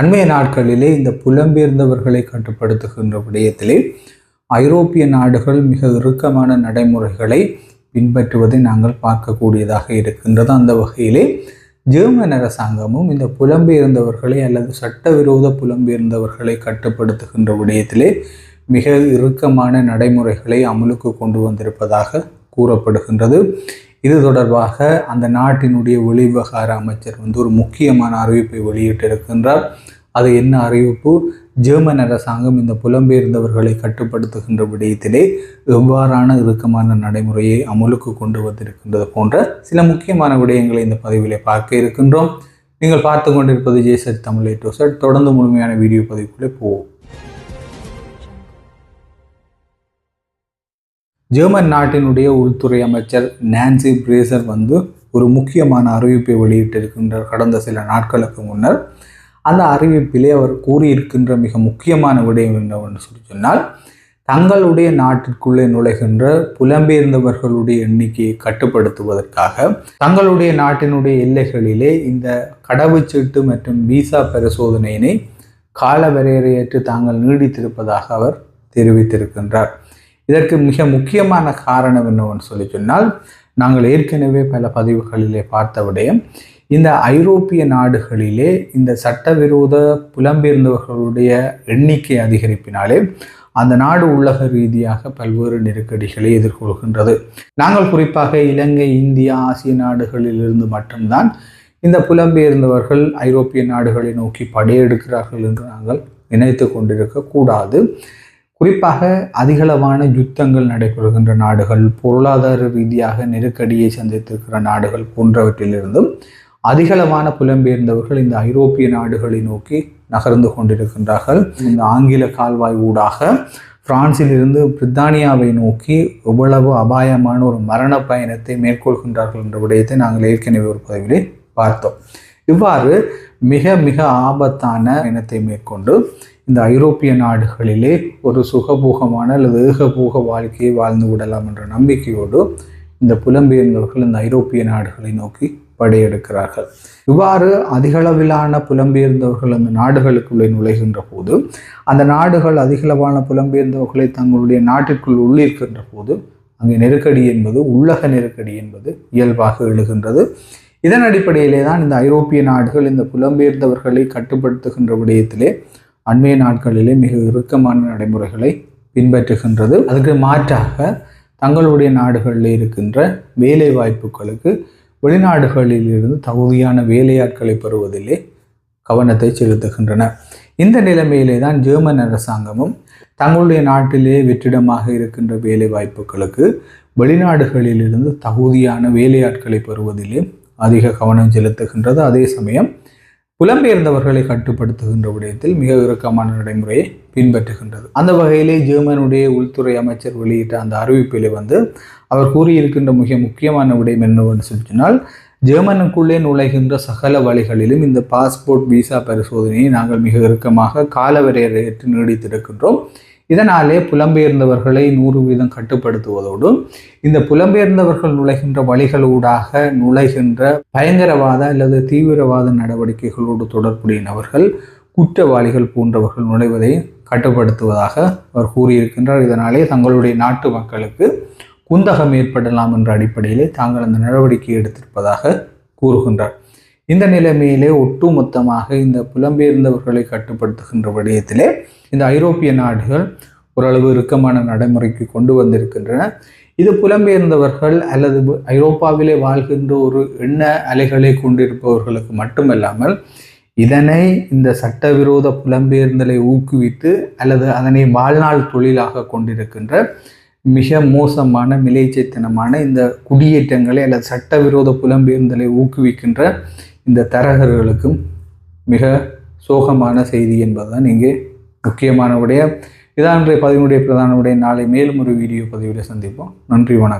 அண்மைய நாட்களிலே இந்த புலம்பெயர்ந்தவர்களை கட்டுப்படுத்துகின்ற விடயத்திலே ஐரோப்பிய நாடுகள் மிக இறுக்கமான நடைமுறைகளை பின்பற்றுவதை நாங்கள் பார்க்கக்கூடியதாக இருக்கின்றது. அந்த வகையிலே ஜெர்மன் அரசாங்கமும் இந்த புலம்பெயர்ந்தவர்களை அல்லது சட்டவிரோத புலம்பெயர்ந்தவர்களை கட்டுப்படுத்துகின்ற விடயத்திலே மிக இறுக்கமான நடைமுறைகளை அமலுக்கு கொண்டு வந்திருப்பதாக கூறப்படுகின்றது. இது தொடர்பாக அந்த நாட்டினுடைய வெளிவிவகார அமைச்சர் வந்து ஒரு முக்கியமான அறிவிப்பை வெளியிட்டிருக்கின்றார். அது என்ன அறிவிப்பு? ஜெர்மன் அரசாங்கம் இந்த புலம்பெயர்ந்தவர்களை கட்டுப்படுத்துகின்ற விடயத்திலே எவ்வாறான இறுக்கமான நடைமுறையை அமலுக்கு கொண்டு வந்திருக்கின்றது போன்ற சில முக்கியமான விடயங்களை இந்த பதிவிலே பார்க்க இருக்கின்றோம். நீங்கள் பார்த்து கொண்டிருப்பது ஜேசட் தமிழ் டோசட் தொடர்ந்து முழுமையான வீடியோ பதிவுக்குள்ளே போவோம். ஜெர்மன் நாட்டினுடைய உள்துறை அமைச்சர் நான்சி பிரேசர் வந்து ஒரு முக்கியமான அறிவிப்பை வெளியிட்டிருக்கின்றார் கடந்த சில நாட்களுக்கு முன்னர். அந்த அறிவிப்பிலே அவர் கூறியிருக்கின்ற மிக முக்கியமான விடயம் என்னவென்று சொல்லி சொன்னால் தங்களுடைய நாட்டிற்குள்ளே நுழைகின்ற புலம்பெயர்ந்தவர்களுடைய எண்ணிக்கையை கட்டுப்படுத்துவதற்காக தங்களுடைய நாட்டினுடைய எல்லைகளிலே இந்த கடவுச்சீட்டு மற்றும் விசா பரிசோதனையினை கால வரையறையற்று தாங்கள் நீடித்திருப்பதாக அவர் தெரிவித்திருக்கின்றார். இதற்கு மிக முக்கியமான காரணம் என்னவென்று சொல்லி சொன்னால் நாங்கள் ஏற்கனவே பல பதிவுகளிலே பார்த்த விடயம் இந்த ஐரோப்பிய நாடுகளிலே இந்த சட்டவிரோத புலம்பெயர்ந்தவர்களுடைய எண்ணிக்கை அதிகரிப்பினாலே அந்த நாடு உலக ரீதியாக பல்வேறு நெருக்கடிகளை எதிர்கொள்கின்றது. நாங்கள் குறிப்பாக இலங்கை இந்தியா ஆசிய நாடுகளிலிருந்து மட்டும்தான் இந்த புலம்பெயர்ந்தவர்கள் ஐரோப்பிய நாடுகளை நோக்கி படையெடுக்கிறார்கள் என்று நாங்கள் நினைத்து கொண்டிருக்க கூடாது. குறிப்பாக அதிகளவான யுத்தங்கள் நடைபெறுகின்ற நாடுகள் பொருளாதார ரீதியாக நெருக்கடியை சந்தித்திருக்கிற நாடுகள் போன்றவற்றிலிருந்தும் அதிகளவான புலம்பெயர்ந்தவர்கள் இந்த ஐரோப்பிய நாடுகளை நோக்கி நகர்ந்து கொண்டிருக்கின்றார்கள். இந்த ஆங்கில கால்வாய் ஊடாக பிரான்சிலிருந்து பிரித்தானியாவை நோக்கி எவ்வளவு அபாயமான ஒரு மரண பயணத்தை மேற்கொள்கின்றார்கள் என்ற விடயத்தை நாங்கள் ஏற்கனவே ஒரு பதிவிலே பார்த்தோம். இவ்வாறு மிக மிக ஆபத்தான இனத்தை மேற்கொண்டு இந்த ஐரோப்பிய நாடுகளிலே ஒரு சுகபோகமான அல்லது ஏகபோக வாழ்க்கையை வாழ்ந்து விடலாம் என்ற நம்பிக்கையோடு இந்த புலம்பெயர்ந்தவர்கள் இந்த ஐரோப்பிய நாடுகளை நோக்கி படையெடுக்கிறார்கள். இவ்வாறு அதிகளவிலான புலம்பெயர்ந்தவர்கள் அந்த நாடுகளுக்குள்ளே நுழைகின்ற போது அந்த நாடுகள் அதிகளவான புலம்பெயர்ந்தவர்களை தங்களுடைய நாட்டிற்குள் உள்ளிருக்கின்ற போது அங்கே நெருக்கடி என்பது உள்ளக நெருக்கடி என்பது இயல்பாக எழுகின்றது. இதன் அடிப்படையிலே தான் இந்த ஐரோப்பிய நாடுகள் இந்த புலம்பெயர்ந்தவர்களை கட்டுப்படுத்துகின்ற விடயத்திலே அண்மைய நாட்களிலே மிக இறுக்கமான நடைமுறைகளை பின்பற்றுகின்றது. அதுக்கு மாற்றாக தங்களுடைய நாடுகளில் இருக்கின்ற வேலை வாய்ப்புகளுக்கு வெளிநாடுகளில் இருந்து தகுதியான வேலையாட்களை பெறுவதிலே கவனத்தை செலுத்துகின்றன. இந்த நிலைமையிலே தான் ஜெர்மன் அரசாங்கமும் தங்களுடைய நாட்டிலே வெற்றிடமாக இருக்கின்ற வேலை வாய்ப்புகளுக்கு வெளிநாடுகளிலிருந்து தகுதியான வேலையாட்களை பெறுவதிலே அதிக கவனம் செலுத்துகின்றது. அதே சமயம் புலம்பெயர்ந்தவர்களை கட்டுப்படுத்துகின்ற விடயத்தில் மிக இறுக்கமான நடைமுறையை பின்பற்றுகின்றது. அந்த வகையிலே ஜெர்மனுடைய உள்துறை அமைச்சர் வெளியிட்ட அந்த அறிவிப்பிலே வந்து அவர் கூறியிருக்கின்ற மிக முக்கியமான விடயம் என்னவென்று சொன்னால் ஜெர்மனுக்குள்ளே நுழைகின்ற சகல வழிகளிலும் இந்த பாஸ்போர்ட் விசா பரிசோதனையை நாங்கள் மிக இறுக்கமாக காலவரையறையற்று நீடித்திருக்கின்றோம். இதனாலே புலம்பெயர்ந்தவர்களை நூறு வீதம் கட்டுப்படுத்துவதோடு இந்த புலம்பெயர்ந்தவர்கள் நுழைகின்ற வழிகளூடாக நுழைகின்ற பயங்கரவாத அல்லது தீவிரவாத நடவடிக்கைகளோடு தொடர்புடைய நபர்கள் குற்றவாளிகள் போன்றவர்கள் நுழைவதை கட்டுப்படுத்துவதாக அவர் கூறியிருக்கின்றார். இதனாலே தங்களுடைய நாட்டு மக்களுக்கு குந்தகம் ஏற்படலாம் என்ற அடிப்படையிலே தாங்கள் அந்த நடவடிக்கை எடுத்திருப்பதாக கூறுகின்றார். இந்த நிலைமையிலே ஒட்டுமொத்தமாக இந்த புலம்பெயர்ந்தவர்களை கட்டுப்படுத்துகின்ற விடயத்திலே இந்த ஐரோப்பிய நாடுகள் ஓரளவு இறுக்கமான நடைமுறைக்கு கொண்டு வந்திருக்கின்றன. இது புலம்பெயர்ந்தவர்கள் அல்லது ஐரோப்பாவிலே வாழ்கின்ற ஒரு எண்ண அலைகளை கொண்டிருப்பவர்களுக்கு மட்டுமல்லாமல் இதனை இந்த சட்டவிரோத புலம்பெயர்ந்தலை ஊக்குவித்து அல்லது அதனை வாழ்நாள் தொழிலாக கொண்டிருக்கின்ற மிக மோசமான மிலைச்சைத்தனமான இந்த குடியேற்றங்களை அல்லது சட்டவிரோத புலம்பெயர்ந்தலை ஊக்குவிக்கின்ற இந்த தரகர்களுக்கும் மிக சோகமான செய்தி என்பதுதான் இங்கே முக்கியமான உடைய. இதான் இன்றைய பதிவுடைய பிரதான உடைய நாளை மேலும் ஒரு வீடியோ பதிவில் சந்திப்போம். நன்றி வணக்கம்.